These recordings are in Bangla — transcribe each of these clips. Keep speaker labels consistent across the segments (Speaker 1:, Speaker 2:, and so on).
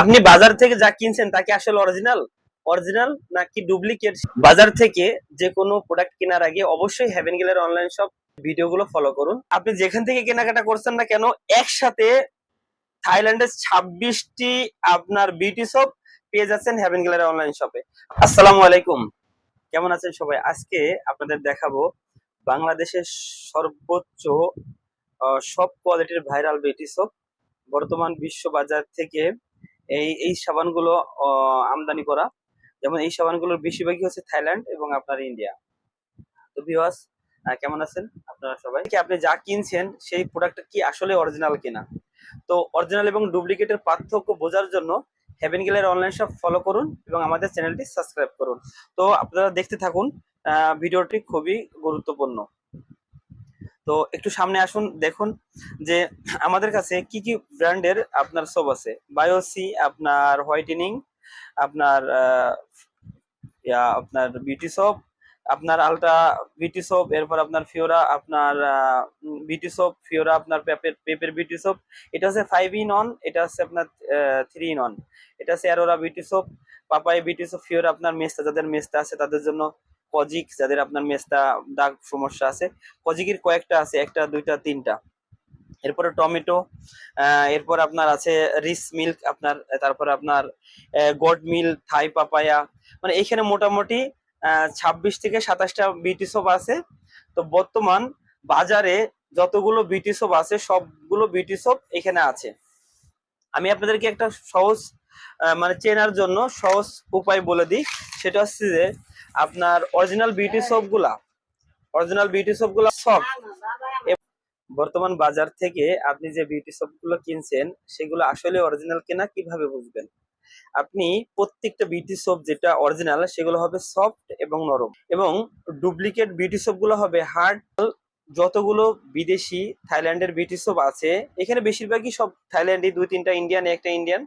Speaker 1: আপনি বাজার থেকে যা কিনছেন, তা কি আসলে অরিজিনাল অরিজিনাল নাকি ডুপ্লিকেট বাজার থেকে যে কোনো প্রোডাক্ট কেনার আগে অবশ্যই হ্যাভেন গেলের অনলাইন শপ ভিডিওগুলো ফলো করুন। আপনি যেখান থেকে কেনাকাটা করছেন না কেন, একসাথে থাইল্যান্ডের ছাব্বিশটি আপনার বিউটি শপ পেয়ে যাচ্ছেন হ্যাভেন গেলের অনলাইন শপে আসসালামু আলাইকুম। কেমন আছেন সবাই? আজকে আপনাদের দেখাবো বাংলাদেশের সর্বোচ্চ সব কোয়ালিটির ভাইরাল বিউটি শপ বর্তমান বিশ্ব বাজার থেকে এই এই সাবানগুলো আমদানি করা। যেমন এই সাবানগুলোর বেশিরভাগই হচ্ছে থাইল্যান্ড এবং আপনার ইন্ডিয়া। তো ভিউয়ার্স কেমন আছেন আপনারা সবাই? কি আপনি যা কিনছেন, সেই প্রোডাক্টটা কি আসলে অরিজিনাল কিনা? তো অরিজিনাল এবং ডুপ্লিকেটের পার্থক্য বোঝার জন্য হেভেন গেলের অনলাইন শপ ফলো করুন এবং আমাদের চ্যানেলটি সাবস্ক্রাইব করুন। তো আপনারা দেখতে থাকুন ভিডিওটি খুবই গুরুত্বপূর্ণ। তো একটু সামনে আসুন, দেখুন যে আমাদের কাছে কি কি ব্র্যান্ডের আপনার সব আছে। বায়োসি আপনার হোয়াইটেনিং আপনার আপনার বিউটি সোপ আপনার আলট্রা বিউটি সোপ এরপর আপনার ফিওরা আপনার বিউটি সোপ ফিওরা আপনার পেপের পেপের বিউটি সোপ এটা হচ্ছে ফাইভ ইন অন এটা হচ্ছে আপনার থ্রি ইন অন এটা হচ্ছে অ্যারোরা বিউটি সোপ পাপাই বিউটি সোপ ফিওরা আপনার মেস্তা যাদের মেস্তা আছে তাদের জন্য কজিক যাদের আপনার মেস্তা, দাগ সমস্যা আছে কজিকের কয়েকটা আছে, একটা, দুইটা, তিনটা। এরপরে টমেটো এরপর আপনার আছে রিস মিল্ক, আপনার, তারপরে আপনার গড মিল থাই পাপায়া। মানে এখানে মোটামুটি ছাব্বিশ থেকে সাতাশটা বিউটি সোপ আছে। তো বর্তমান বাজারে যতগুলো বিউটি সোপ আছে, সবগুলো বিউটি সোপ এখানে আছে। আমি আপনাদেরকে একটা সহজ মানে চেনার জন্য সহজ উপায় বলে দিই। সেটা হচ্ছে যে আপনার অরিজিনাল বিউটি সোপগুলা অরিজিনাল বিউটি সোপগুলা সব বর্তমান বাজার থেকে আপনি যে বিউটি সোপগুলো কিনছেন সেগুলো আসলে অরিজিনাল কিনা কীভাবে বুঝবেন? আপনি প্রত্যেকটা বিউটি সোপ যেটা অরিজিনাল সেগুলো হবে সফট এবং নরম। এবং ডুপ্লিকেট বিউটি সোপগুলো হবে হার্ড যতগুলো বিদেশি থাইল্যান্ডের বিউটি সোপ আছে এখানে বেশিরভাগই সব থাইল্যান্ডই দুই তিনটা ইন্ডিয়ান একটা ইন্ডিয়ান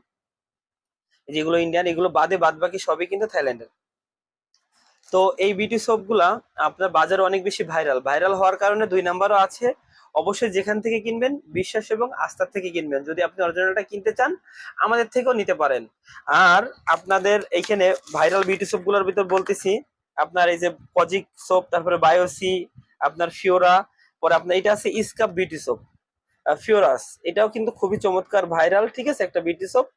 Speaker 1: যেগুলো ইন্ডিয়ান এগুলো বাদে বাদ বাকি সবই কিন্তু থাইল্যান্ডের। তো এই বিউটি সোপগুলা আপনার বাজারে অনেক বেশি ভাইরাল ভাইরাল হওয়ার কারণে দুই নাম্বারও আছে। অবশ্যই যেখান থেকে কিনবেন, বিশ্বাস এবং আস্থার থেকে কিনবেন। যদি আপনি অরিজিনালটা কিনতে চান, আমাদের থেকেও নিতে পারেন। আর আপনাদের এইখানে ভাইরাল বিউটি সোপগুলোর ভিতর বলতেছি, আপনার এই যে পজিক সোপ তারপরে বায়োসি আপনার ফিওরা পরে আপনার এটা আছে ইস্কাপ বিউটি সোপ ফিওরাস এটাও কিন্তু খুবই চমৎকার ভাইরাল ঠিক আছে, একটা বিউটি সোপ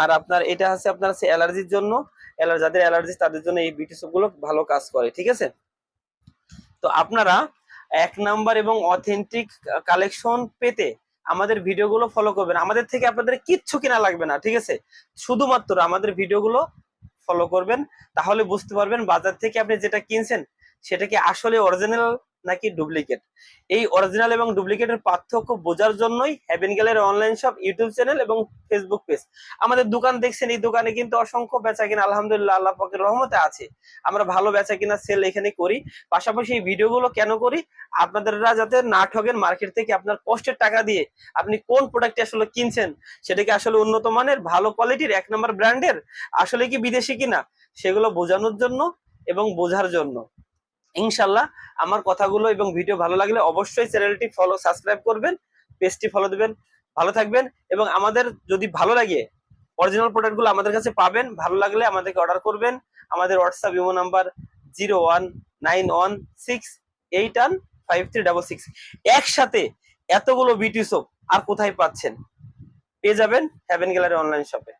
Speaker 1: আর আপনার এটা আছে, আপনার আছে অ্যালার্জির জন্য। অ্যালার যাদের অ্যালার্জি, তাদের জন্য এই বিটি সোপগুলো ভালো কাজ করে, ঠিক আছে? তো আপনারা এক নাম্বার এবং অথেন্টিক কালেকশন পেতে আমাদের ভিডিওগুলো ফলো করবেন। আমাদের থেকে আপনাদের কিচ্ছু কিনা লাগবে না, ঠিক আছে? শুধুমাত্র আমাদের ভিডিওগুলো ফলো করবেন, তাহলে বুঝতে পারবেন বাজার থেকে আপনি যেটা কিনছেন সেটাকে আসলে অরিজিনাল নাকি ডুপ্লিকেট? এই অরিজিনাল এবং ডুপ্লিকেটের পার্থক্য বোঝার জন্যই হ্যাভেন গেলের অনলাইন শপ ইউটিউব চ্যানেল এবং ফেসবুক পেজ আমাদের দোকান দেখছেন, এই দোকানে কিন্তু অসংখ্য বেচা কিনা, আলহামদুলিল্লাহ, আল্লাহ পাকের রহমতে আছে। আমরা ভালো বেচা কিনা সেল এখানে করি। পাশাপাশি এই ভিডিওগুলো কেন করি? আপনাদেররা যাতে না ঠকেন মার্কেট থেকে আপনার কষ্টের টাকা দিয়ে আপনি কোন প্রোডাক্টটি আসলে কিনছেন সেটা কি আসলে উন্নত মানের, ভালো কোয়ালিটির এক নম্বর ব্র্যান্ডের আসলে কি বিদেশি কিনা, সেগুলো বোঝানোর জন্য এবং বোঝার জন্য। ইনশাল্লাহ আমার কথাগুলো এবং ভিডিও ভালো লাগলে অবশ্যই চ্যানেলটি ফলো, সাবস্ক্রাইব করবেন, পেজটি ফলো দিবেন, ভালো থাকবেন এবং আমাদের যদি ভালো লাগে অরিজিনাল প্রোডাক্টগুলো আমাদের কাছে পাবেন, ভালো লাগলে আমাদেরকে অর্ডার করবেন। আমাদের WhatsApp imo number zero one nine one six eight one five three double six একসাথে এতগুলো বিউটি সোপ আর কোথায় পাচ্ছেন? পেয়ে যাবেন হ্যাভেন গ্যালারি অনলাইন শপে